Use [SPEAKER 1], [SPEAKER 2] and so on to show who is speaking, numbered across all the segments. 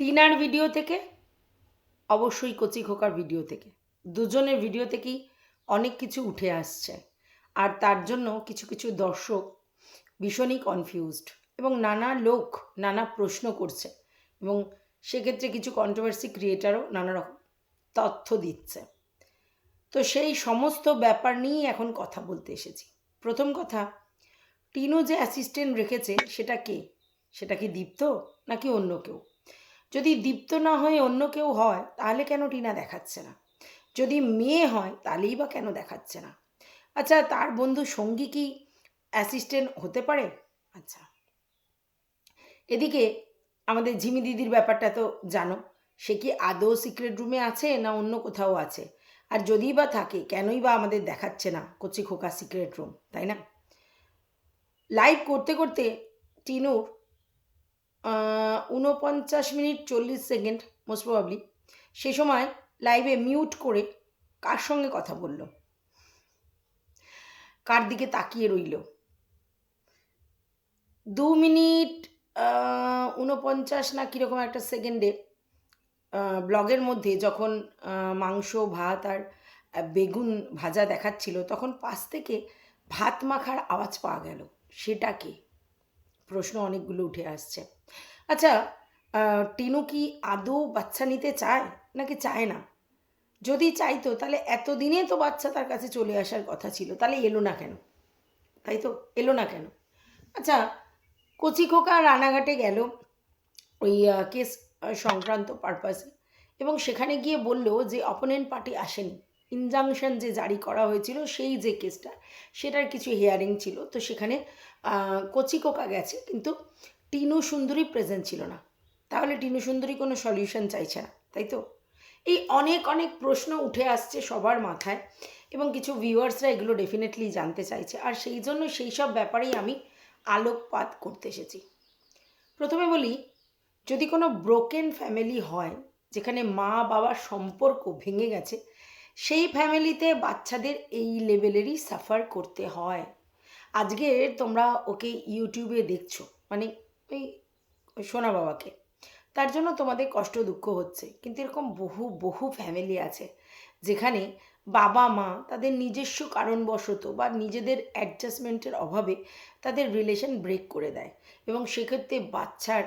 [SPEAKER 1] টিনার ভিডিও থেকে, অবশ্যই কচি খোকার ভিডিও থেকে। দুজনের ভিডিও থেকেই অনেক কিছু উঠে আসছে। আর তার জন্য কিছু কিছু দর্শক ভীষণই কনফিউজড এবং নানা লোক নানা প্রশ্ন করছে এবং সেক্ষেত্রে কিছু কন্ট্রোভার্সি ক্রিয়েটারও নানা রকম তথ্য দিচ্ছে। তো সেই সমস্ত ব্যাপার নিয়েই এখন কথা বলতে এসেছি। প্রথম কথা, টিনু যে অ্যাসিস্ট্যান্ট রেখেছে সেটা কে? সেটা কি দীপ্ত নাকি অন্য কেউ? যদি দীপ্ত না হয়ে অন্য কেউ হয়, তাহলে কেন টিনা দেখাচ্ছে না? যদি মেয়ে হয়, তাহলেই বা কেন দেখাচ্ছে না? আচ্ছা তার বন্ধু সঙ্গী কি অ্যাসিস্ট্যান্ট হতে পারে? আচ্ছা। এদিকে আমাদের ঝিমি দিদির ব্যাপারটা তো জানো, সে কি আদৌ সিক্রেট রুমে আছে না অন্য কোথাও আছে? আর যদি বা থাকে, কেনই বা আমাদের দেখাচ্ছে না কচি খোকা সিক্রেট রুম তাই না? লাইভ করতে করতে টিনুর আহ, ঊনপঞ্চাশ মিনিট চল্লিশ সেকেন্ড মোস্ট প্রবাবলি সে সময় লাইভে মিউট করে কার সঙ্গে কথা বলল? কার দিকে তাকিয়ে রইল? দু মিনিট আহ, ঊনপঞ্চাশ না কীরকম একটা সেকেন্ডে ব্লগের মধ্যে যখন মাংস ভাত আর বেগুন ভাজা দেখাচ্ছিল তখন পাশ থেকে ভাত মাখার আওয়াজ পাওয়া গেল। সেটা কি? প্রশ্ন অনেকগুলো উঠে আসছে। আচ্ছা টিনু কি আদৌ বাচ্চা নিতে চায়? নাকি চায় না? যদি চাইতো, তাহলে এতদিনে তো বাচ্চা তার কাছে চলে আসার কথা ছিল। তাহলে এলো না কেন? তাই তো, এলো না কেন? আচ্ছা কচি খোকা রানাঘাটে গেল ওই কেস সংক্রান্ত পারপাসে এবং সেখানে গিয়ে বলল যে অপোনেন্ট পার্টি আসেনি। ইনজাংশন যে জারি করা হয়েছিল সেই যে কেসটা সেটার কিছু হিয়ারিং ছিল। তো সেখানে আহ, কচি কোকা গেছে কিন্তু টিনু সুন্দরী প্রেজেন্ট ছিল না। তাহলে টিনু সুন্দরী কোনো সলিউশন চাইছে না তাই তো? এই অনেক অনেক প্রশ্ন উঠে আসছে সবার মাথায় এবং কিছু ভিউয়ার্সরা এগুলো ডেফিনেটলি জানতে চাইছে। আর সেই জন্য সেই সব ব্যাপারেই আমি আলোকপাত করতে এসেছি। প্রথমে বলি যদি কোনো ব্রোকেন ফ্যামিলি হয় যেখানে মা বাবার সম্পর্ক ভেঙে গেছে সেই ফ্যামিলিতে বাচ্চাদের এই লেভেলেরই সাফার করতে হয়। আজকে তোমরা ওকে ইউটিউবে দেখছ মানে ওই সোনা বাবাকে। তার জন্য তোমাদের কষ্ট দুঃখ হচ্ছে, কিন্তু এরকম বহু বহু ফ্যামিলি আছে যেখানে বাবা, মা তাদের নিজস্ব কারণবশত বা নিজেদের অ্যাডজাস্টমেন্টের অভাবে তাদের রিলেশন ব্রেক করে দেয়। এবং সেক্ষেত্রে বাচ্চার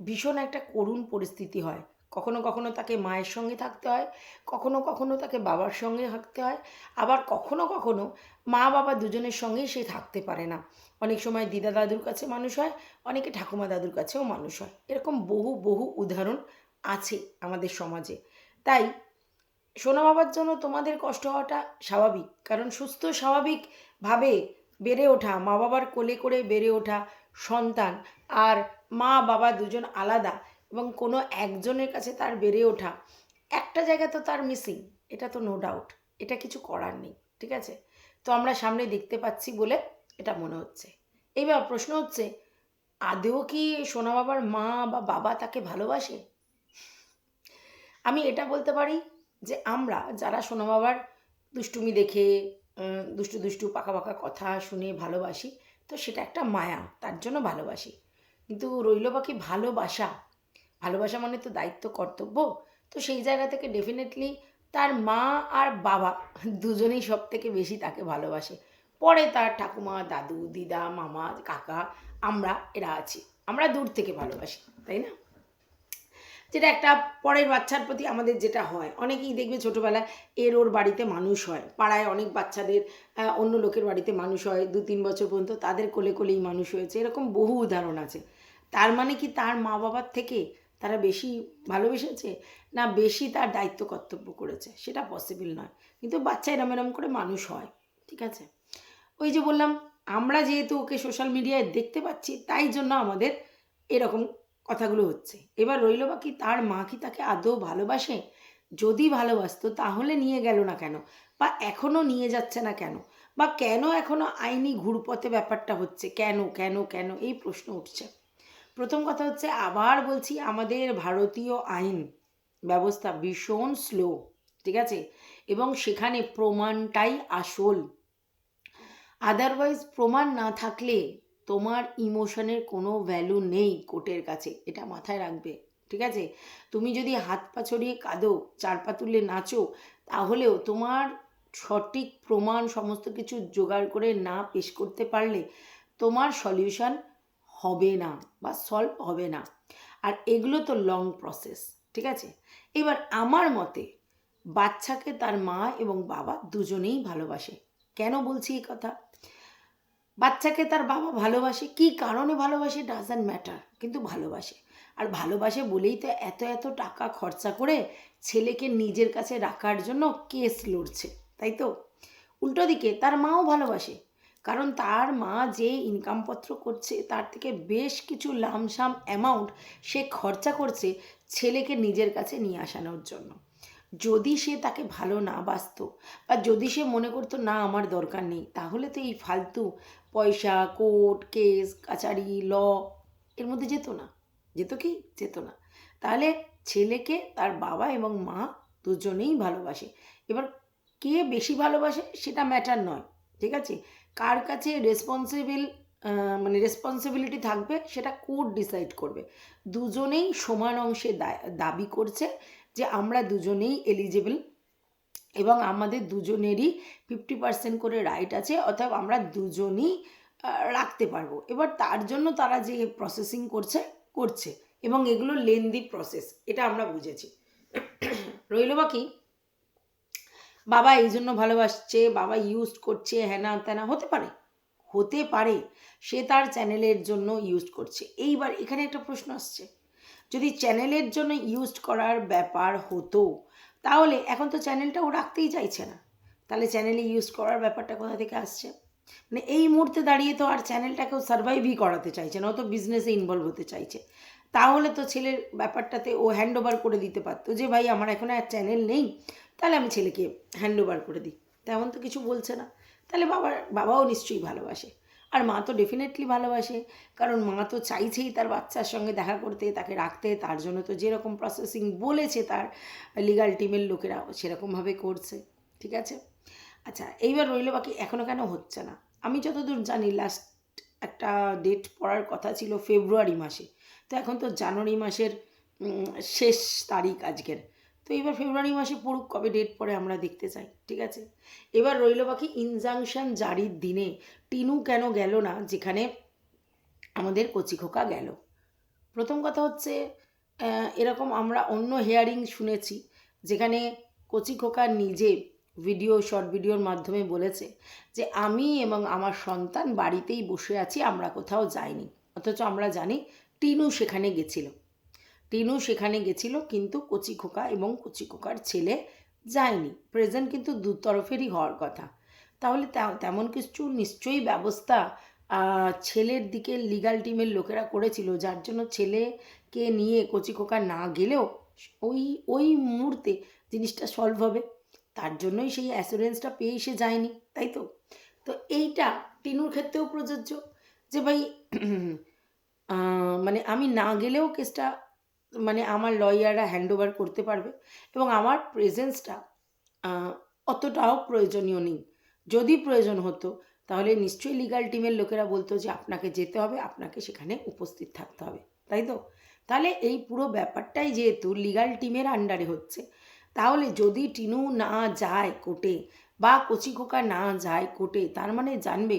[SPEAKER 1] ভীষণ একটা করুণ পরিস্থিতি হয়। কখনো কখনো তাকে মায়ের সঙ্গে থাকতে হয়, কখনো কখনো তাকে বাবার সঙ্গে থাকতে হয়, আবার কখনো কখনো মা বাবা দুজনের সঙ্গেই সে থাকতে পারে না। অনেক সময় দিদা দাদুর কাছে মানুষ হয়, অনেকে ঠাকুমা দাদুর কাছেও মানুষ হয়। এরকম বহু বহু উদাহরণ আছে আমাদের সমাজে। তাই সোনা বাবার জন্য তোমাদের কষ্ট হওয়াটা স্বাভাবিক, কারণ সুস্থ স্বাভাবিকভাবে বেড়ে ওঠা, মা বাবার কোলে করে বেড়ে ওঠা সন্তান আর মা বাবা দুজন আলাদা এবং কোনো একজনের কাছে তার বেড়ে ওঠা, একটা জায়গা তো তার মিসিং এটা তো নো ডাউট এটা কিছু করার নেই, ঠিক আছে? তো আমরা সামনে দেখতে পাচ্ছি বলে এটা মনে হচ্ছে। এইবার প্রশ্ন হচ্ছে আদেও কি সোনা বাবার মা বা বাবা তাকে ভালোবাসে? আমি এটা বলতে পারি যে আমরা যারা সোনা বাবার দুষ্টুমি দেখে দুষ্টু দুষ্টু পাকা পাকা কথা শুনে ভালোবাসি, তো সেটা একটা মায়া, তার জন্য ভালোবাসি। কিন্তু রইল বাকি ভালোবাসা ভালোবাসা মানে তো দায়িত্ব, কর্তব্য। তো সেই জায়গা থেকে ডেফিনেটলি তার মা আর বাবা দুজনেই সব থেকে বেশি তাকে ভালোবাসে। পরে তার ঠাকুমা, দাদু, দিদা, মামা, কাকা, আমরা, এরা আছি। আমরা দূর থেকে ভালোবাসি, তাই না? যেটা একটা পরের বাচ্চার প্রতি আমাদের যেটা হয়, অনেকেই দেখবে ছোটোবেলায় এর ওর বাড়িতে মানুষ হয়, পাড়ায় অনেক বাচ্চাদের অন্য লোকের বাড়িতে মানুষ হয়, দু তিন বছর পর্যন্ত তাদের কোলে কোলেই মানুষ হয়েছে, এরকম বহু উদাহরণ আছে। তার মানে কি তার মা বাবার থেকে তারা বেশি ভালোবেসেছে? না, বেশি তার দায়িত্ব কর্তব্য করেছে? সেটা পসিবল নয়। কিন্তু বাচ্চা এরম এরম করে মানুষ হয়, ঠিক আছে? ওই যে বললাম, আমরা যেহেতু ওকে সোশ্যাল মিডিয়ায় দেখতে পাচ্ছি, তাই জন্য আমাদের এরকম কথাগুলো হচ্ছে। এবার রইল বাকি, তার মা কি তাকে আদৌ ভালোবাসে? যদি ভালোবাসতো, তাহলে নিয়ে গেল না কেন? বা এখনও নিয়ে যাচ্ছে না কেন? বা কেন এখনও আইনি ঘুরপথে ব্যাপারটা হচ্ছে? কেন কেন কেন? এই প্রশ্ন উঠছে। প্রথম কথা হচ্ছে আবার বলছি আমাদের ভারতীয় আইন ব্যবস্থা ভীষণ স্লো ঠিক আছে? এবং সেখানে প্রমাণটাই আসল। আদারওয়াইজ প্রমাণ না থাকলে তোমার ইমোশনের কোনো ভ্যালু নেই কোর্টের কাছে, এটা মাথায় রাখবে, ঠিক আছে? তুমি যদি হাত পা ছড়িয়ে কাঁদো, চার পা তুলে নাচো, তাহলেও তোমার সঠিক প্রমাণ সমস্ত কিছু জোগাড় করে না পেশ করতে পারলে তোমার সলিউশন হবে না বা সলভ হবে না। আর এগুলো তো লং প্রসেস ঠিক আছে? এবার আমার মতে বাচ্চাকে তার মা এবং বাবা দুজনেই ভালোবাসে। কেন বলছি এই কথা? বাচ্চাকে তার বাবা ভালোবাসে, কি কারণে ভালোবাসে ডাজন্ট ম্যাটার কিন্তু ভালোবাসে। আর ভালোবাসে বলেই তো এত এত টাকা খরচা করে ছেলেকে নিজের কাছে রাখার জন্য কেস লড়ছে, তাই তো? উল্টো দিকে তার মাও ভালোবাসে কারণ তার মা যে ইনকামপত্র করছে, তার থেকে বেশ কিছু লামসাম অ্যামাউন্ট সে খরচা করছে ছেলেকে নিজের কাছে নিয়ে আসানোর জন্য। যদি সে তাকে ভালো না বাসত বা যদি সে মনে করতো, না, আমার দরকার নেই, তাহলে তো এই ফালতু পয়সা, কোর্ট, কেস, কাচারি, ল, এর মধ্যে যেত না। যেত কি? যেত না। তাহলে ছেলেকে, তার বাবা এবং মা দুজনেই ভালোবাসে। এবার কে বেশি ভালোবাসে সেটা ম্যাটার নয়, ঠিক আছে? কার কাছে রেসপন্সিবল মানে রেসপন্সিবিলিটি থাকবে সেটা কোর্ট ডিসাইড করবে। দুজনেই সমান অংশে দাবি করছে যে আমরা দুজনেই এলিজেবল এবং আমাদের দুজনেরই ফিফটি পার্সেন্ট করে রাইট আছে, অর্থাৎ আমরা দুজনই রাখতে পারব। এবার তার জন্য তারা যে প্রসেসিং করছে করছে এবং এগুলো লেন্দি প্রসেস এটা আমরা বুঝেছি। রইল বাকি বাবা এই জন্য ভালোবাসছে, বাবা ইউজ করছে হ্যানা ত্যানা হতে পারে। হতে পারে, সে তার চ্যানেলের জন্য ইউজ করছে। এইবার এখানে একটা প্রশ্ন আসছে, যদি চ্যানেলের জন্য ইউজ করার ব্যাপার হতো, তাহলে এখন তো চ্যানেলটা ও রাখতেই চাইছে না। তাহলে চ্যানেলে ইউজ করার ব্যাপারটা কোথা থেকে আসছে? মানে এই মুহূর্তে দাঁড়িয়ে তো আর চ্যানেলটাকেও সার্ভাইভই করাতে চাইছে না, ও তো বিজনেসে ইনভলভ হতে চাইছে। তাহলে তো ছেলের ব্যাপারটাতে ও হ্যান্ড করে দিতে পারতো যে, ভাই, আমার এখন আর চ্যানেল নেই তাহলে আমি ছেলেকে হ্যান্ড ওভার করে দিই। তেমন তো কিছু বলছে না। তাহলে বাবার বাবাও নিশ্চয়ই ভালোবাসে। আর মা তো ডেফিনেটলি ভালোবাসে। কারণ মা তো চাইছেই তার বাচ্চার সঙ্গে দেখা করতে, তাকে রাখতে। তার জন্য তো যেরকম প্রসেসিং বলেছে তার লিগাল টিমের লোকেরা, সেরকমভাবে করছে। ঠিক আছে? আচ্ছা এইবার রইল বাকি এখনও কেন হচ্ছে না? আমি যতদূর জানি লাস্ট একটা ডেট পড়ার কথা ছিল ফেব্রুয়ারি মাসে। তো এখন তো জানুয়ারি মাসের শেষ তারিখ আজকের। তো এবার ফেব্রুয়ারি মাসে পড়ুক কবে ডেট পরে আমরা দেখতে চাই, ঠিক আছে? এবার রইল বাকি ইনজাংশন জারির দিনে টিনু কেন গেল না, যেখানে আমাদের কচি খোকা গেল। প্রথম কথা হচ্ছে এরকম আমরা অন্য হেয়ারিং শুনেছি, যেখানে কচিখোকা নিজে ভিডিও শর্ট ভিডিওর মাধ্যমে বলেছে যে, আমি এবং আমার সন্তান বাড়িতেই বসে আছি, আমরা কোথাও যাইনি। অথচ আমরা জানি টিনু সেখানে গেছিল। টিনু সেখানে গেছিল, কিন্তু কচি খোকা এবং কচিখোকার ছেলে যায়নি। প্রেজেন্ট কিন্তু দু তরফেরই হওয়ার কথা। তাহলে তেমন কিছু নিশ্চয়ই ব্যবস্থা ছেলের দিকে লিগাল টিমের লোকেরা করেছিল, যার জন্য ছেলেকে নিয়ে কচি খোকা না গেলেও ওই ওই মুহূর্তে জিনিসটা সলভ হবে। তার জন্যই সেই অ্যাসুরেন্সটা পেয়ে সে যায়নি, তাই তো? তো এইটা টিনুর ক্ষেত্রেও প্রযোজ্য যে ভাই মানে আমি না গেলেও কেসটা মানে আমার লয়াররা হ্যান্ড ওভার করতে পারবে এবং আমার প্রেজেন্সটা অতটাও প্রয়োজনীয় নেই। যদি প্রয়োজন হতো, তাহলে নিশ্চয়ই লিগাল টিমের লোকেরা বলতো যে আপনাকে যেতে হবে, আপনাকে সেখানে উপস্থিত থাকতে হবে। তাই তো? তাহলে এই পুরো ব্যাপারটাই যেহেতু লিগাল টিমের আন্ডারে হচ্ছে, তাহলে যদি টিনু না যায় কোর্টে বা কচিখোকা না যায় কোর্টে তার মানে জানবে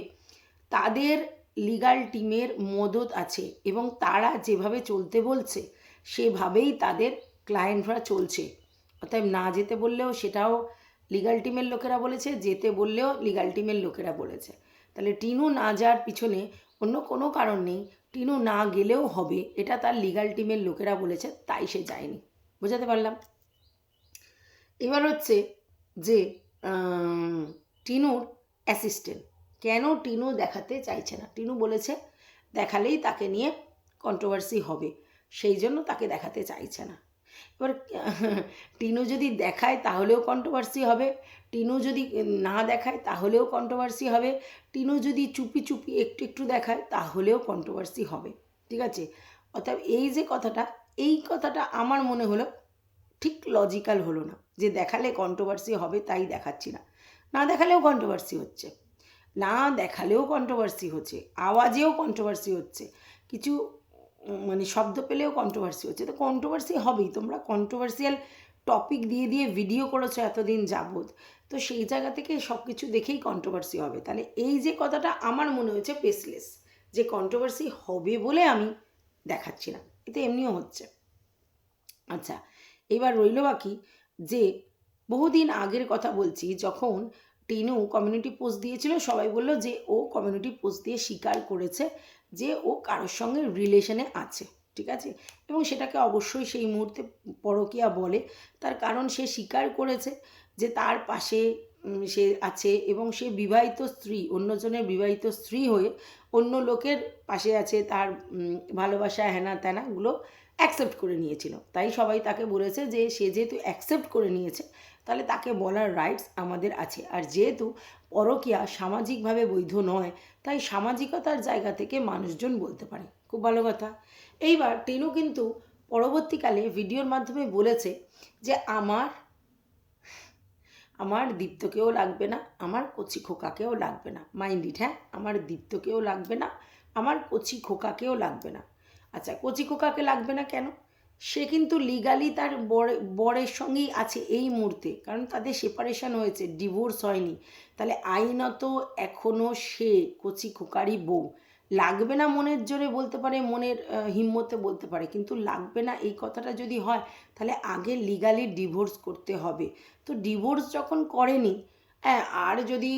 [SPEAKER 1] তাদের লিগাল টিমের মদত আছে এবং তারা যেভাবে চলতে বলছে সেভাবেই তাদের ক্লায়েন্টরা চলছে। অতএব না যেতে বললেও সেটাও লিগাল টিমের লোকেরা বলেছে, যেতে বললেও লিগাল টিমের লোকেরা বলেছে। তাহলে টিনু না যাওয়ার পিছনে অন্য কোনো কারণ নেই, টিনু না গেলেও হবে, এটা তার লিগাল টিমের লোকেরা বলেছে, তাই সে যায়নি। বোঝাতে পারলাম? এবার হচ্ছে যে টিনুর অ্যাসিস্ট্যান্ট কেন টিনু দেখাতে চাইছে না? টিনু বলেছে, দেখালেই তাকে নিয়ে কন্ট্রোভার্সি হবে। সেই জন্য তাকে দেখাতে চাইছে না। এবার, টিনু যদি দেখায় তাহলেও কন্ট্রোভার্সি হবে। টিনু যদি না দেখায় তাহলেও কন্ট্রোভার্সি হবে। টিনু যদি চুপি চুপি একটু একটু দেখায় তাহলেও কন্ট্রোভার্সি হবে। ঠিক আছে? অর্থাৎ এই যে কথাটা, এই কথাটা আমার মনে হলো ঠিক লজিক্যাল হলো না। যে দেখালে কন্ট্রোভার্সি হবে তাই দেখাচ্ছি না। না দেখালেও কন্ট্রোভার্সি হচ্ছে। না দেখালেও কন্ট্রোভার্সি হচ্ছে। আওয়াজেও কন্ট্রোভার্সি হচ্ছে। কিছু মানে শব্দ পেলেও কন্ট্রোভার্সি হচ্ছে। তো কন্ট্রোভার্সি হবেই। তোমরা কন্ট্রোভার্সিয়াল টপিক দিয়ে দিয়ে ভিডিও করেছ এতদিন যাবত তো সেই জায়গা থেকে সব কিছু দেখেই কন্ট্রোভার্সি হবে। তাহলে এই যে কথাটা আমার মনে হয়েছে পেসলেস যে কন্ট্রোভার্সি হবে বলে আমি দেখাচ্ছি না। এতে এমনিও হচ্ছে। আচ্ছা এবার রইল বাকি যে বহুদিন আগের কথা বলছি, যখন টিনু কমিউনিটি পোস্ট দিয়েছিল, সবাই বলল যে ও কমিউনিটি পোস্ট দিয়ে স্বীকার করেছে যে ও কারোর সঙ্গে রিলেশনে আছে, ঠিক আছে? এবং সেটাকে অবশ্যই সেই মুহূর্তে পরকিয়া বলে। তার কারণ সে স্বীকার করেছে যে তার পাশে সে আছে এবং সে বিবাহিত স্ত্রী, অন্যজনের বিবাহিত স্ত্রী হয়ে অন্য লোকের পাশে আছে, তার ভালোবাসা হ্যানা ত্যানাগুলো অ্যাকসেপ্ট করে নিয়েছিল। তাই সবাই তাকে বলেছে যে সে যেহেতু অ্যাকসেপ্ট করে নিয়েছে তাহলে তাকে বলার রাইটস আমাদের আছে। আর যেহেতু পরকীয়া সামাজিকভাবে বৈধ নয়, তাই সামাজিকতার জায়গা থেকে মানুষজন বলতে পারে। খুব ভালো কথা। এইবার টেনু কিন্তু পরবর্তীকালে ভিডিওর মাধ্যমে বলেছে যে আমার আমার দীপ্তকেও লাগবে না, আমার কচি খোকাকেও লাগবে না। মাইন্ড ইট হ্যাঁ? আমার দীপ্তকেও লাগবে না, আমার কচি খোকাকেও লাগবে না। আচ্ছা কচি খোকাকে লাগবে না কেন? সে কিন্তু লিগালি তার বর, বরের সঙ্গেই আছে এই মুহূর্তে। কারণ তাদের সেপারেশন হয়েছে ডিভোর্স হয়নি। তাহলে আইনত এখনও সে কচি খোকারই বউ। লাগবে না মনের জোরে বলতে পারে, মনের হিম্মতে বলতে পারে, কিন্তু লাগবে না এই কথাটা যদি হয়, তাহলে আগে লিগালি ডিভোর্স করতে হবে। তো ডিভোর্স যখন করেনি হ্যাঁ আর যদি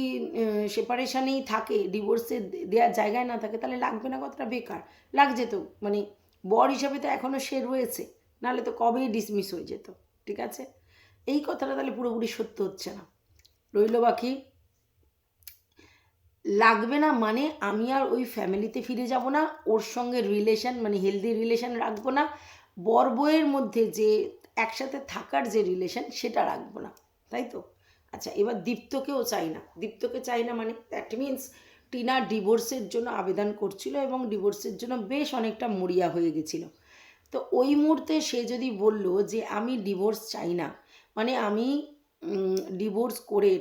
[SPEAKER 1] সেপারেশানেই থাকে ডিভোর্সে দেওয়ার জায়গায় না থাকে, তাহলে লাগবে না কথাটা বেকার। লাগছে তো মানে বর হিসাবে তো এখনও সে রয়েছে। নাহলে তো কবেই ডিসমিস হয়ে যেত, ঠিক আছে? এই কথাটা তাহলে পুরোপুরি সত্য হচ্ছে না। রইল বাকি, লাগবে না মানে আমি আর ওই ফ্যামিলিতে ফিরে যাব না, ওর সঙ্গে রিলেশন মানে হেলদি রিলেশন রাখব না, বর বউয়ের মধ্যে যে একসাথে থাকার যে রিলেশন সেটা রাখব না, তাই তো? আচ্ছা এবার দীপ্তকেও চাই না। দীপ্তকে চাই না মানে দ্যাট মিন্স টিনা ডিভোর্সের জন্য আবেদন করছিল এবং ডিভোর্সের জন্য বেশ অনেকটা মরিয়া হয়ে গেছিল। তো ওই মুহূর্তে সে যদি বলল যে, আমি ডিভোর্স চাই না। মানে আমি ডিভোর্স করে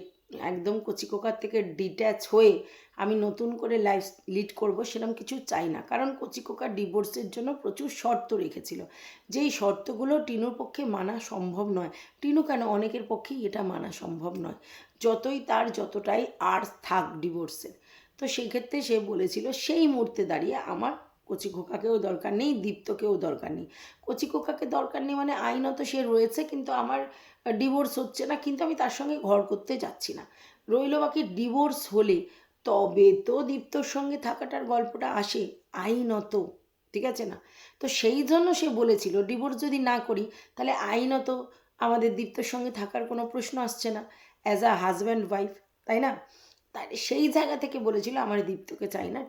[SPEAKER 1] একদম কচিকোকার থেকে ডিট্যাচ হয়ে আমি নতুন করে লাইফ লিড করব সেরকম কিছু চাই না। কারণ কচিকোকার ডিভোর্সের জন্য প্রচুর শর্ত রেখেছিল। যেই শর্তগুলো টিনুর পক্ষে মানা সম্ভব নয়। টিনু কেন? অনেকের পক্ষেই এটা মানা সম্ভব নয়। যতই তার যতটাই আর্স থাক ডিভোর্সের তো সেই ক্ষেত্রে সে বলেছিল, সেই মুহূর্তে দাঁড়িয়ে আমার কচি খোকাকেও দরকার নেই, দীপ্তকেও দরকার নেই। কচি খোকাকে দরকার নেই মানে আইনত সে রয়েছে কিন্তু আমার ডিভোর্স হচ্ছে না, কিন্তু আমি তার সঙ্গে ঘর করতে যাচ্ছি না। রইল বাকি ডিভোর্স হলে তবে তো দীপ্তর সঙ্গে থাকাটার গল্পটা আসে আইনত, ঠিক আছে না? তো সেই জন্য সে বলেছিল, ডিভোর্স যদি না করি, তাহলে আইনত আমাদের দীপ্তর সঙ্গে থাকার কোনো প্রশ্ন আসছে না অ্যাজ আ হাজব্যান্ড ওয়াইফ তাই না? তাই সেই জায়গা থেকে বলেছিল, আমার দীপ্তকে চাই না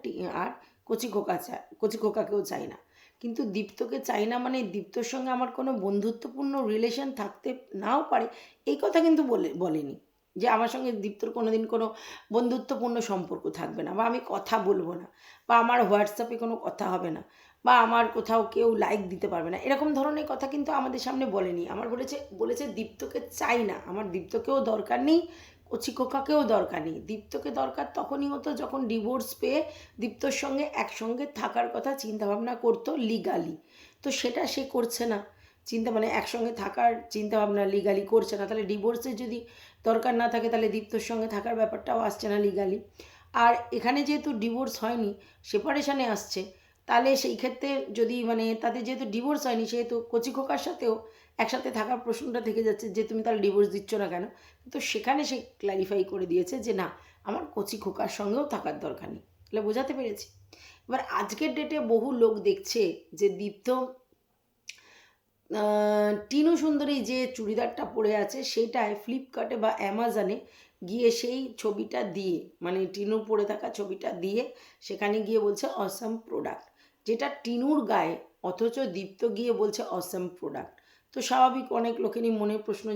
[SPEAKER 1] আর কচি খোকা চাই কচি খোকাকেও চাই না। কিন্তু দীপ্তকে চাই না মানে দীপ্তর সঙ্গে আমার কোনো বন্ধুত্বপূর্ণ রিলেশন থাকতে নাও পারে, এই কথা কিন্তু বলে, বলেনি। যে আমার সঙ্গে দীপ্তর কোনো দিন কোনো বন্ধুত্বপূর্ণ সম্পর্ক থাকবে না বা আমি কথা বলব না বা আমার হোয়াটসঅ্যাপে কোনো কথা হবে না বা আমার কোথাও কেউ লাইক দিতে পারবে না। এরকম ধরনের কথা কিন্তু আমাদের সামনে বলেনি। আমার বলেছে বলেছে দীপ্তকে চাই না। আমার দীপ্তকেও দরকার নেই কচিকোকাকেও দরকার নেই। দীপ্তকে দরকার তখনই হতো যখন ডিভোর্স পেয়ে দীপ্তর সঙ্গে একসঙ্গে থাকার কথা চিন্তাভাবনা করতো লিগালি তো সেটা সে করছে না। চিন্তা মানে একসঙ্গে থাকার চিন্তাভাবনা লিগালি করছে না। তাহলে ডিভোর্সের যদি দরকার না থাকে তাহলে দীপ্তর সঙ্গে থাকার ব্যাপারটাও আসছে না লিগালি আর এখানে যেহেতু ডিভোর্স হয়নি সেপারেশানে আসছে, তাহলে সেই ক্ষেত্রে যদি মানে তাদের যেহেতু ডিভোর্স হয়নি, সেহেতু কচি খোকার সাথেও একসাথে থাকার প্রশ্নটা থেকে যাচ্ছে যে তুমি তাহলে ডিভোর্স দিচ্ছ না কেন? তো সেখানে সে ক্ল্যারিফাই করে দিয়েছে যে না, আমার কচি খোকার সঙ্গেও থাকার দরকার নেই। তাহলে বোঝাতে পেরেছি। এবার আজকের ডেটে বহু লোক দেখছে যে দীপ্ত টিনু সুন্দরী যে চুড়িদারটা পরে আছে সেটায় ফ্লিপকার্টে বা অ্যামাজনে গিয়ে সেই ছবিটা দিয়ে মানে টিনু পরে থাকা ছবিটা দিয়ে সেখানে গিয়ে বলছে অসম প্রোডাক্ট যেটা টিনুর গায়ে, অথচ দীপ্ত গিয়ে বলছে অসম প্রোডাক্ট তো স্বাভাবিক অনেক লোকেরই মনে প্রশ্ন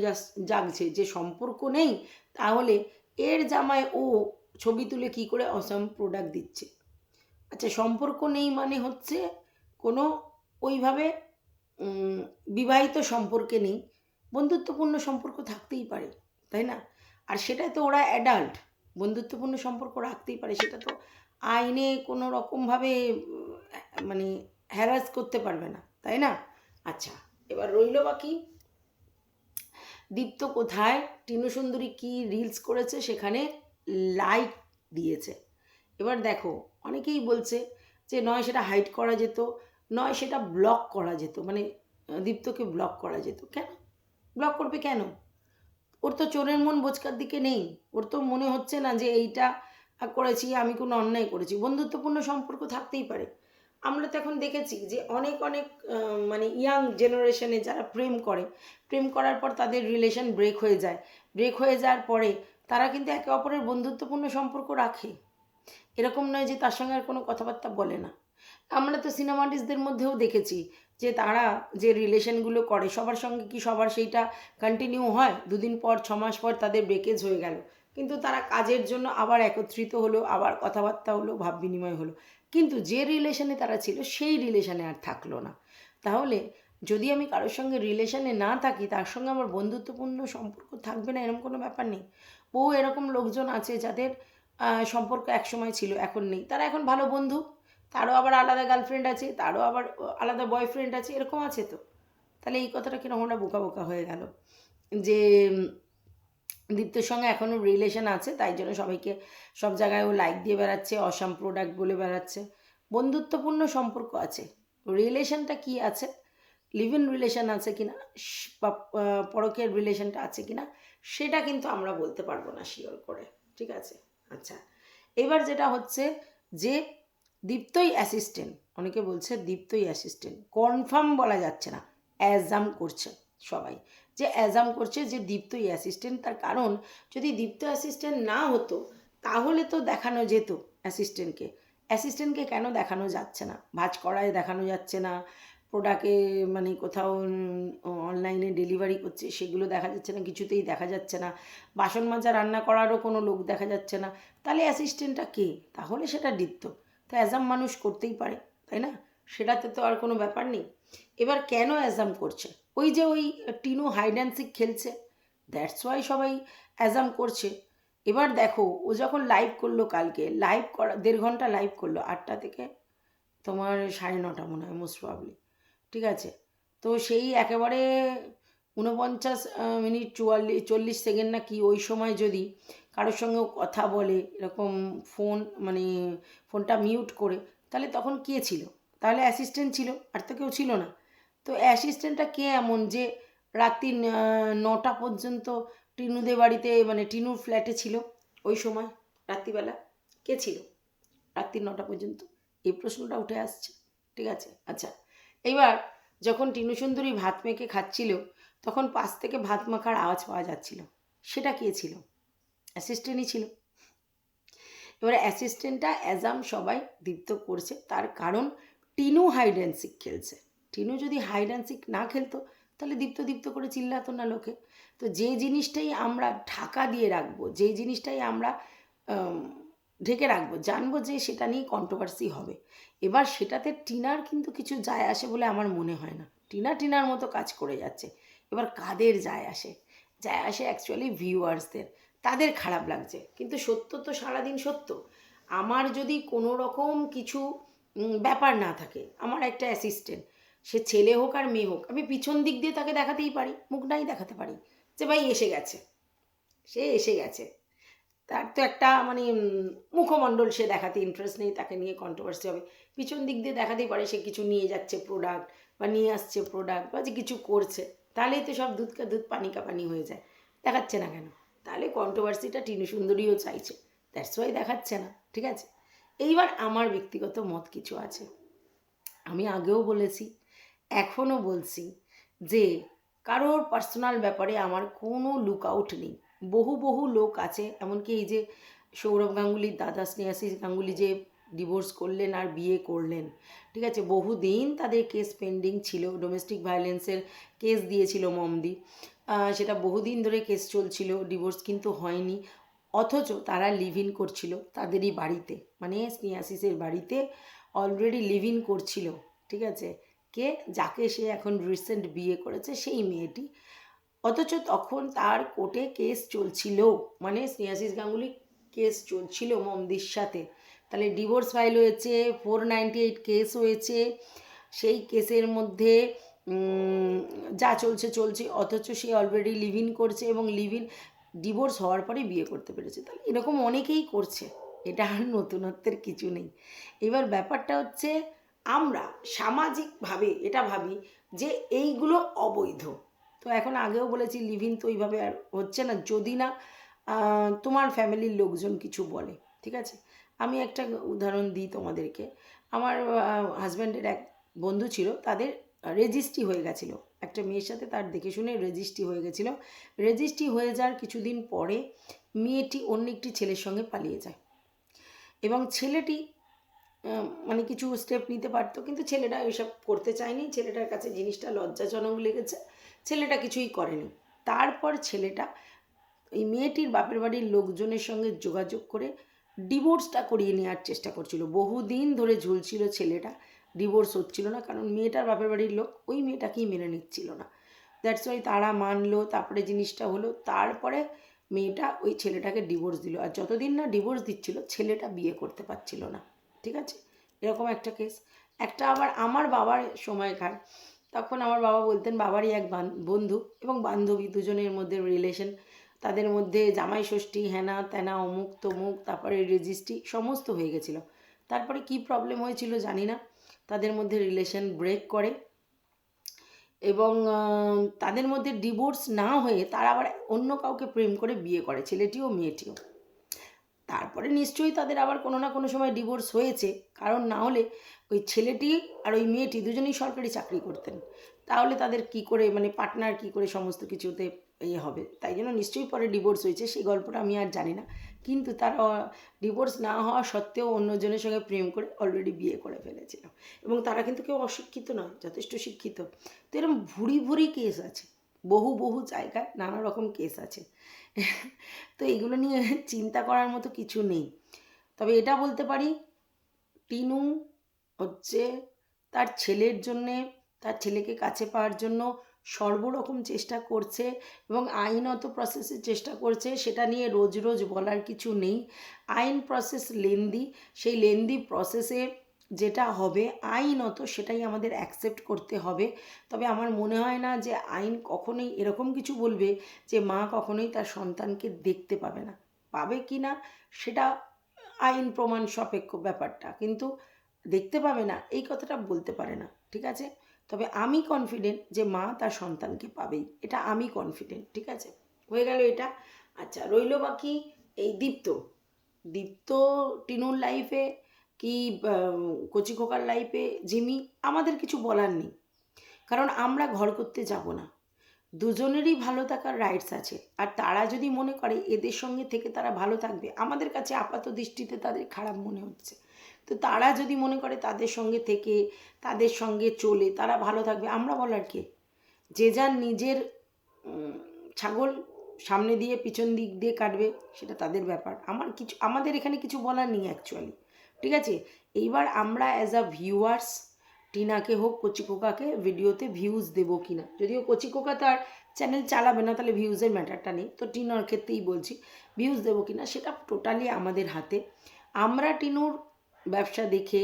[SPEAKER 1] জাগছে যে সম্পর্ক নেই, তাহলে এর জামায় ও ছবি তুলে কি করে অসাম প্রোডাক্ট দিচ্ছে? আচ্ছা সম্পর্ক নেই মানে হচ্ছে কোনো ওইভাবে বিবাহিত সম্পর্কে নেই, বন্ধুত্বপূর্ণ সম্পর্ক থাকতেই পারে, তাই না? আর সেটাই তো ওরা অ্যাডাল্ট বন্ধুত্বপূর্ণ সম্পর্ক রাখতেই পারে, সেটা তো আইনে কোনো রকমভাবে মানে হ্যারাস করতে পারবে না, তাই না? আচ্ছা এবার রইল বাকি। দীপ্ত কোথায়? টিনু সুন্দরী কি রিলস করেছে? সেখানে লাইক দিয়েছে। এবার দেখো, অনেকেই বলছে যে নয় সেটা হাইড করা যেত, নয় সেটা ব্লক করা যেত। মানে দীপ্তকে ব্লক করা যেত। কেন? ব্লক করবে কেন? ওর তো চোরের মন বোঝকার দিকে নেই। ওর তো মনে হচ্ছে না যে এইটা করেছি, আমি কোনো অন্যায় করেছি। বন্ধুত্বপূর্ণ সম্পর্ক থাকতেই পারে। আমরা তো এখন দেখেছি যে অনেক অনেক মানে ইয়াং জেনারেশনে যারা প্রেম করে, প্রেম করার পর তাদের রিলেশন ব্রেক হয়ে যায়। ব্রেক হয়ে যাওয়ার পরে তারা কিন্তু একে অপরের বন্ধুত্বপূর্ণ সম্পর্ক রাখে। এরকম নয় যে তার সঙ্গে আর কোনো কথাবার্তা বলে না। আমরা তো সিনেমা আর্টিস্টদের মধ্যেও দেখেছি যে তারা যে রিলেশনগুলো করে, সবার সঙ্গে কি সবার সেইটা কন্টিনিউ হয়? দুদিন পর, ছ মাস পর তাদের ব্রেকেজ হয়ে গেল। কিন্তু তারা কাজের জন্য আবার একত্রিত হলো, আবার কথাবার্তা হলো, ভাব বিনিময় হলো। কিন্তু যে রিলেশনে তারা ছিল, সেই রিলেশনে আর থাকল না। তাহলে যদি আমি কারোর সঙ্গে রিলেশনে না থাকি, তার সঙ্গে আমার বন্ধুত্বপূর্ণ সম্পর্ক থাকবে না, এরকম কোনো ব্যাপার নেই। বহু এরকম লোকজন আছে যাদের সম্পর্ক একসময় ছিল, এখন নেই। তারা এখন ভালো বন্ধু, তারও আবার আলাদা গার্লফ্রেন্ড আছে, তারও আবার আলাদা বয়ফ্রেন্ড আছে, এরকম আছে তো। তাহলে এই কথাটা কীরকম আমরা বোকা বোকা হয়ে গেল? যে দীপ্তর সঙ্গে এখনও রিলেশন আছে তাই জন্য সবাইকে সব জায়গায় ও লাইক দিয়ে বেড়াচ্ছে অসাম প্রোডাক্ট বলে বেড়াচ্ছে। বন্ধুত্বপূর্ণ সম্পর্ক আছে। রিলেশনটা কি আছে? লিভ ইন রিলেশন আছে বা আহ, পরকীয়ার রিলেশনটা আছে কিনা? সেটা কিন্তু আমরা বলতে পারব না শিওর করে ঠিক আছে? আচ্ছা এবার যেটা হচ্ছে যে দীপ্তই অ্যাসিস্ট্যান্ট অনেকে বলছে দীপ্তই অ্যাসিস্ট্যান্ট কনফার্ম বলা যাচ্ছে না অ্যাজাম করছে সবাই। যে অ্যাজাম করছে যে দীপ্তই অ্যাসিস্ট্যান্ট তার কারণ যদি দীপ্ত অ্যাসিস্ট্যান্ট না হতো, তাহলে তো দেখানো যেত অ্যাসিস্ট্যান্টকে অ্যাসিস্ট্যান্টকে কেন দেখানো যাচ্ছে না? ভাজ করায় দেখানো যাচ্ছে না। প্রোডাক্টে মানে কোথাও অনলাইনে ডেলিভারি করছে, সেগুলো দেখা যাচ্ছে না, কিছুতেই দেখা যাচ্ছে না। বাসন মাজা রান্না করারও কোনো লোক দেখা যাচ্ছে না। তাহলে অ্যাসিস্ট্যান্টটা কে? তাহলে সেটা দীপ্ত। তো অ্যাজাম মানুষ করতেই পারে, তাই না? সেটাতে তো আর কোনো ব্যাপার নেই। এবার কেন অ্যাজাম করছে? ওই যে ওই টিনু হাইড অ্যান্ড সিক খেলছে। দ্যাটস ওয়াই সবাই অ্যাজাম করছে। এবার দেখো, ও যখন লাইভ করল কালকে লাইভ করা, দেড় ঘণ্টা লাইভ করল আটটা থেকে, তোমার সাড়ে নটা মনে হয় মোস্ট প্রবলি ঠিক আছে? তো সেই একেবারে উনপঞ্চাশ মিনিট চুয়াল্লিশ চল্লিশ সেকেন্ড না কি, ওই সময় যদি কারোর সঙ্গেও কথা বলে, এরকম ফোন মানে ফোনটা মিউট করে, তাহলে তখন কে ছিল? তাহলে অ্যাসিস্ট্যান্ট ছিল, আর তো কেউ ছিল না। তো অ্যাসিস্ট্যান্টটা কে এমন যে রাত্রি নটা পর্যন্ত টিনুদের বাড়িতে মানে টিনুর ফ্ল্যাটে ছিল ওই সময়, রাত্রিবেলা? কে ছিল? রাত্রি নটা পর্যন্ত? এই প্রশ্নটা উঠে আসছে, ঠিক আছে? আচ্ছা এইবার যখন টিনু সুন্দরী ভাত মেখে খাচ্ছিল, তখন পাশ থেকে ভাত মাখার আওয়াজ পাওয়া যাচ্ছিল। সেটা কে ছিল? অ্যাসিস্ট্যান্টই ছিল। এবার অ্যাসিস্ট্যান্টটা অ্যাজাম সবাই দীপ্ত করছে, তার কারণ টিনু হাইড অ্যান্ড সিক খেলছে। টিনু যদি হাইড অ্যান্ড সিক না খেলতো, তাহলে দীপ্ত দীপ্ত করে চিল্লাতো না লোকে। তো যে জিনিসটাই আমরা ঢাকা দিয়ে রাখব যেই জিনিসটাই আমরা ঢেকে রাখব, জানব যে সেটা নিয়ে কন্ট্রোভার্সি হবে। এবার সেটাতে টিনার কিন্তু কিছু যায় আসে বলে আমার মনে হয় না। টিনা টিনার মতো কাজ করে যাচ্ছে। এবার কাদের যায় আসে? যায় আসে অ্যাকচুয়ালি ভিউয়ার্সদের তাদের খারাপ লাগছে। কিন্তু সত্য তো সারাদিন সত্য। আমার যদি কোনো রকম কিছু ব্যাপার না থাকে। আমার একটা অ্যাসিস্ট্যান্ট সে ছেলে হোক আর মেয়ে হোক, আমি পিছন দিক দিয়ে তাকে দেখাতেই পারি মুখটাই দেখাতে পারি যে ভাই এসে গেছে। সে এসে গেছে। তার তো একটা মানে মুখমণ্ডল সে দেখাতে ইন্টারেস্ট নেই, তাকে নিয়ে কন্ট্রোভার্সি হবে। পিছন দিক দিয়ে দেখাতেই পারে সে কিছু নিয়ে যাচ্ছে প্রোডাক্ট বা নিয়ে আসছে প্রোডাক্ট বা যে কিছু করছে। তাহলেই তো সব দুধ কা দুধ, পানি কা পানি হয়ে যায়। দেখাচ্ছে না কেন? তাহলে কন্ট্রোভার্সিটা টিনু সুন্দরীও চাইছে। দ্যাটস ওয়াই দেখাচ্ছে না, ঠিক আছে? এইবার আমার ব্যক্তিগত মত কিছু আছে। আমি আগেও বলেছি, এখনও বলছি যে কারোর পার্সোনাল ব্যাপারে আমার কোনো লুক আউট নেই। বহু বহু লোক আছে, এমনকি এই যে সৌরভ গাঙ্গুলির দাদা স্নেহাশিস গাঙ্গুলি যে ডিভোর্স করলেন আর বিয়ে করলেন, ঠিক আছে? বহুদিন তাদের কেস পেন্ডিং ছিল ডোমেস্টিক ভায়োলেন্সের কেস দিয়েছিল মমদি। সেটা বহুদিন ধরে কেস চলছিল ডিভোর্স কিন্তু হয়নি। অথচ তারা লিভ ইন করছিল তাদেরই বাড়িতে মানে স্নেহাশিসের বাড়িতে অলরেডি লিভ ইন করছিল, ঠিক আছে? কে? যাকে সে এখন রিসেন্ট বিয়ে করেছে সেই মেয়েটি। অথচ তখন তার কোর্টে কেস চলছিল মানে স্নেহাশিস গাঙ্গুলি কেস চলছিল মমদির সাথে। তাহলে ডিভোর্স ফাইল হয়েছে ফোর নাইনটি এইট কেস হয়েছে, সেই কেসের মধ্যে যা চলছে চলছে, অথচ সে অলরেডি লিভ ইন করছে এবং লিভ ইন ডিভোর্স হওয়ার পরে বিয়ে করতে পেরেছে। তাহলে এরকম অনেকেই করছে। এটা আর নতুনত্বের কিছু নেই। এবার ব্যাপারটা হচ্ছে আমরা সামাজিকভাবে এটা ভাবি যে এইগুলো অবৈধ। তো এখন আগেও বলেছি, লিভিন তো ওইভাবে আর হচ্ছে না। যদি না তোমার ফ্যামিলির লোকজন কিছু বলে, ঠিক আছে? আমি একটা উদাহরণ দিই তোমাদেরকে। আমার হাজব্যান্ডের এক বন্ধু ছিল, তাদের রেজিস্ট্রি হয়ে গেছিল। একটা মেয়ের সাথে তার দেখে শুনে রেজিস্ট্রি হয়ে গেছিল। রেজিস্ট্রি হয়ে যাওয়ার কিছুদিন পরে মেয়েটি অন্য একটি ছেলের সঙ্গে পালিয়ে যায়। এবং ছেলেটি মানে কিছু স্টেপ নিতে পারতো, কিন্তু ছেলেটা এসব করতে চায়নি। ছেলেটার কাছে জিনিসটা লজ্জাজনক লেগেছে। ছেলেটা কিছুই করেনি। তারপর ছেলেটা এই মেয়েটির বাপের বাড়ির লোকজনের সঙ্গে যোগাযোগ করে ডিভোর্সটা করিয়ে নেওয়ার চেষ্টা করছিল। বহুদিন ধরে ঝুলছিল ছেলেটা। ডিভোর্স হচ্ছিল না, কারণ মেয়েটার বাপের বাড়ির লোক ওই মেয়েটাকেই মেনে নিচ্ছিল না। দ্যাটস ওয়াই তারা মানলো, তারপরে জিনিসটা হলো, তারপরে মেয়েটা ওই ছেলেটাকে ডিভোর্স দিল। আর যতদিন না ডিভোর্স দিচ্ছিল, ছেলেটা বিয়ে করতে পারছিল না। ঠিক আছে? এরকম একটা কেস একটা আবার আমার বাবার সময়কার তখন আমার বাবা বলতেন, বাবারই এক বান- বন্ধু এবং বান্ধবী দুজনের মধ্যে রিলেশন তাদের মধ্যে জামাই ষষ্ঠী, হেনা, তেনা, অমুক, তমুক, তারপরে রেজিস্ট্রি সমস্ত হয়ে গেছিল। তারপরে কি প্রবলেম হয়েছিল জানি না। তাদের মধ্যে রিলেশন ব্রেক করে। এবং তাদের মধ্যে ডিভোর্স না হয়ে তারা আবার অন্য কাউকে প্রেম করে বিয়ে করে, ছেলেটিও মেয়েটিও। তারপরে নিশ্চয়ই তাদের আবার কোনো না কোনো সময় ডিভোর্স হয়েছে। কারণ না হলে ওই ছেলেটি আর ওই মেয়েটি দুজনেই সরকারি চাকরি করতেন। তাহলে তাদের কি করে মানে পার্টনার কি করে সমস্ত কিছুতে ইয়ে হবে? তাই জন্য নিশ্চয়ই পরে ডিভোর্স হয়েছে, সেই গল্পটা আমি আর জানি না। কিন্তু তারা ডিভোর্স না হওয়া সত্ত্বেও অন্যজনের সঙ্গে প্রেম করে অলরেডি বিয়ে করে ফেলেছিল। এবং তারা কিন্তু কেউ অশিক্ষিত নয়, যথেষ্ট শিক্ষিত। তো এরকম ভুরি ভুরি কেস আছে, বহু বহু জায়গায় নানা রকম কেস আছে। তো এগুলো নিয়ে চিন্তা করার মতো কিছু নেই। তবে এটা বলতে পারি, টিনু হচ্ছে তার ছেলের জন্যে, তার ছেলেকে কাছে পাওয়ার জন্য সর্বরকম চেষ্টা করছে এবং আইনত প্রসেসের চেষ্টা করছে, সেটা নিয়ে রোজ রোজ বলার কিছু নেই। আইন প্রসেস লেন্দি সেই লেন্দি প্রসেসে যেটা হবে, আইনত সেটাই আমাদের অ্যাকসেপ্ট করতে হবে। তবে আমার মনে হয় না যে আইন কখনোই এরকম কিছু বলবে যে মা কখনোই তার সন্তানকে দেখতে পাবে না। পাবে কি না, সেটা আইন প্রমাণ সাপেক্ষ ব্যাপারটা। কিন্তু দেখতে পাবে না, এই কথাটা বলতে পারে না, ঠিক আছে? তবে আমি কনফিডেন্ট যে মা তার সন্তানকে পাবেই। এটা আমি কনফিডেন্ট ঠিক আছে? হয়ে গেল এটা। আচ্ছা রইল বাকি এই দীপ্ত। দীপ্ত, টিনুর লাইফে কি কচি খোকার লাইফে জিমি, আমাদের কিছু বলার নেই। কারণ আমরা ঘর করতে যাব না। দুজনেরই ভালো থাকার রাইটস আছে। আর তারা যদি মনে করে এদের সঙ্গে থেকে তারা ভালো থাকবে, আমাদের কাছে আপাত দৃষ্টিতে তাদের খারাপ মনে হচ্ছে। তো তারা যদি মনে করে তাদের সঙ্গে থেকে, তাদের সঙ্গে চলে, তারা ভালো থাকবে, আমরা বলার কে? যে যার নিজের ছাগল সামনে দিয়ে পিছন দিক দিয়ে কাটবে, সেটা তাদের ব্যাপার। আমার কিছু, আমাদের এখানে কিছু বলার নেই অ্যাকচুয়ালি ঠিক আছে? এইবার আমরা অ্যাজ আ ভিউয়ার্স টিনাকে হোক কচিকোকাকে ভিডিওতে ভিউজ দেবো কি না যদিও কচিকোকা তার চ্যানেল চালাবে না, তাহলে ভিউজের ম্যাটারটা নেই। তো টিনার ক্ষেত্রেই বলছি ভিউজ দেবো কি না সেটা টোটালি আমাদের হাতে। আমরা টিনুর ব্যবসা দেখে,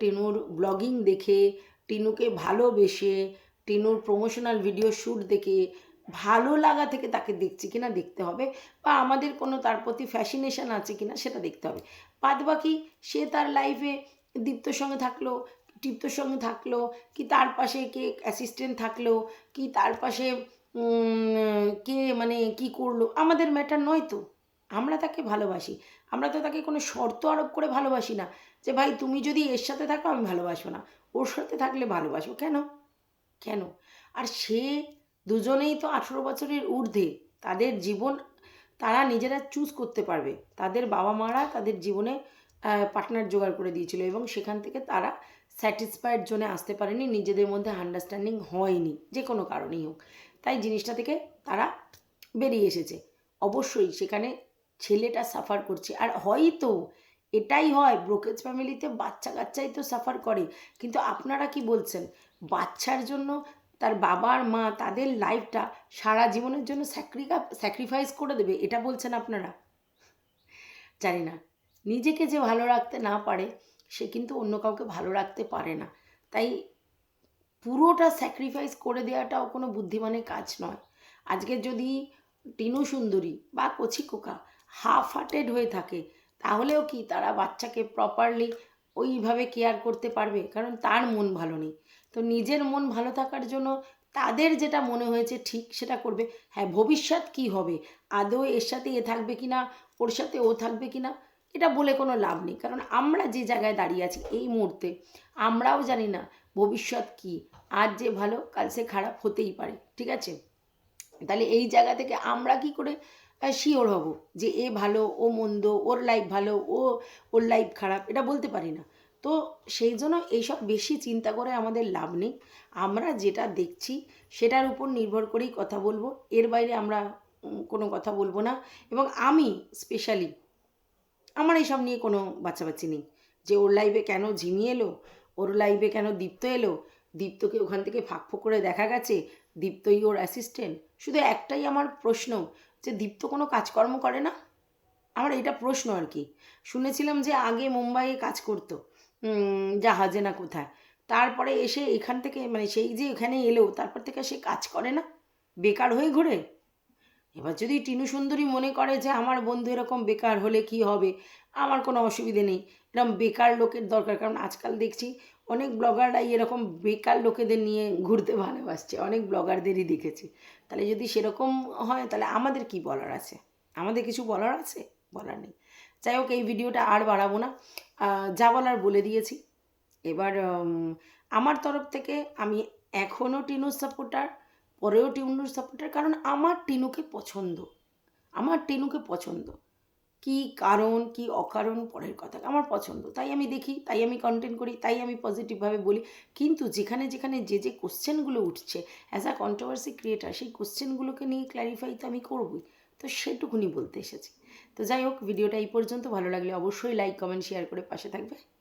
[SPEAKER 1] টিনুর ব্লগিং দেখে, টিনুকে ভালোবেসে, টিনুর প্রমোশনাল ভিডিও শ্যুট দেখে ভালো লাগা থেকে তাকে দেখছি কিনা দেখতে হবে বা আমাদের কোনো তার প্রতি ফ্যাসিনেশন আছে কিনা সেটা দেখতে হবে। বাদ বাকি সে তার লাইফে দীপ্তর সঙ্গে থাকল টিপ্তর সঙ্গে থাকল, কি তার পাশে কে অ্যাসিস্ট্যান্ট থাকল, কি তার পাশে কে মানে কি করল, আমাদের ম্যাটার নয় তো। আমরা তাকে ভালোবাসি। আমরা তো তাকে কোনো শর্ত আরোপ করে ভালোবাসি না যে, ভাই, তুমি যদি এর সাথে থাকো, আমি ভালোবাসবো না। ওর সাথে থাকলে ভালোবাসবো। কেন? কেন? আর সে দুজনেই তো আঠেরো বছরের ঊর্ধ্বে। তাদের জীবন তারা নিজেরা চুজ করতে পারবে। তাদের বাবা মারা তাদের জীবনে পার্টনার জোগাড় করে দিয়েছিল এবং সেখান থেকে তারা স্যাটিসফাইড জোনে আসতে পারেনি। নিজেদের মধ্যে আন্ডারস্ট্যান্ডিং হয়নি, যে কোনো কারণেই হোক। তাই জিনিসটা থেকে তারা বেরিয়ে এসেছে। অবশ্যই সেখানে ছেলেটা সাফার করছে। আর হয়তো এটাই হয় ব্রোকেজ ফ্যামিলিতে বাচ্চা কাচ্চাই তো সাফার করে। কিন্তু আপনারা কি বলছেন? বাচ্চার জন্য তার বাবার মা, তাদের লাইফটা সারা জীবনের জন্য স্যাক্রিকা স্যাক্রিফাইস করে দেবে, এটা বলছেন আপনারা? জানি না। নিজেকে যে ভালো রাখতে না পারে, সে কিন্তু অন্য কাউকে ভালো রাখতে পারে না। তাই পুরোটা স্যাক্রিফাইস করে দেওয়াটাও কোনো বুদ্ধিমানের কাজ নয়। আজকে যদি টিনু সুন্দরী বা কচি কোকা হাফ হার্টেড হয়ে থাকে। তাহলেও কি তারা বাচ্চাকে প্রপারলি ওইভাবে কেয়ার করতে পারবে? কারণ তার মন ভালো নেই। তো নিজের মন ভালো থাকার জন্য তাদের যেটা মনে হয়েছে ঠিক সেটা করবে। হ্যাঁ ভবিষ্যৎ কি হবে? আদৌ এর সাথে এ থাকবে কি না ওর সাথে ও থাকবে কি না এটা বলে কোনো লাভ নেই। কারণ আমরা যে জায়গায় দাঁড়িয়ে আছি এই মুহূর্তে, আমরাও জানি না ভবিষ্যৎ কি। আজ যে ভালো, কাল সে খারাপ হতেই পারে। ঠিক আছে? তাহলে এই জায়গা থেকে আমরা কি করে শিওর হব যে এ ভালো, ও মন্দ, ওর লাইফ ভালো, ও, ওর লাইফ খারাপ, এটা বলতে পারি না। তো সেই জন্য এইসব বেশি চিন্তা করে আমাদের লাভ নেই। আমরা যেটা দেখছি সেটার উপর নির্ভর করেই কথা বলব। এর বাইরে আমরা কোনো কথা বলব না। এবং আমি স্পেশালি আমার এইসব নিয়ে কোনো বাচ্চাবাচ্চি নেই। যে ওর লাইফে কেন ঝিমিয়ে এলো, ওর লাইফে কেন দীপ্ত এলো? দীপ্তকে ওখান থেকে ফাঁক ফোঁক করে দেখা গেছে? দীপ্তই ওর অ্যাসিস্ট্যান্ট শুধু একটাই আমার প্রশ্ন যে দীপ্ত কোনো কাজকর্ম করে না? আমার এটা প্রশ্ন আর কি। শুনেছিলাম যে আগে মুম্বাইয়ে কাজ করতো জাহাজে না কোথায়। তারপরে এসে এখান থেকে মানে সেই যে এখানে এলো, তারপর থেকে সে কাজ করে না? বেকার হয়ে ঘোরে? এবার যদি টিনু সুন্দরী মনে করে যে আমার বন্ধু এরকম বেকার হলে কি হবে? আমার কোনো অসুবিধে নেই। এরকম বেকার লোকের দরকার। কারণ আজকাল দেখছি অনেক ব্লগাররাই এরকম বেকার লোকেদের নিয়ে ঘুরতে ভালোবাসছে। অনেক ব্লগারদেরই দেখেছি। তাহলে যদি সেরকম হয়, তাহলে আমাদের কি বলার আছে? আমাদের কিছু বলার আছে? বলার নেই। যাই হোক, এই ভিডিওটা আর বাড়াবো না। যা বলার বলে দিয়েছি। এবার আমার তরফ থেকে আমি এখনও টিনুর সাপোর্টার পরেও টিনুর সাপোর্টার কারণ আমার টিনুকে পছন্দ। আমার টিনুকে পছন্দ। কি কারণ, কি অকারণ, পরের কথা। আমার পছন্দ। তাই আমি দেখি, তাই আমি কন্টেন্ট করি, তাই আমি পজিটিভভাবে বলি। কিন্তু যেখানে যেখানে যে যে কোশ্চেনগুলো উঠছে অ্যাজ আ কন্ট্রোভার্সি ক্রিয়েটার সেই কোশ্চেনগুলোকে নিয়ে ক্ল্যারিফাই তো আমি করবই। তো সেটুকুনি বলতে এসেছি। তো যাই হোক ভিডিওটা এই পর্যন্ত। ভালো লাগলে অবশ্যই লাইক কমেন্ট শেয়ার করে পাশে থাকবে।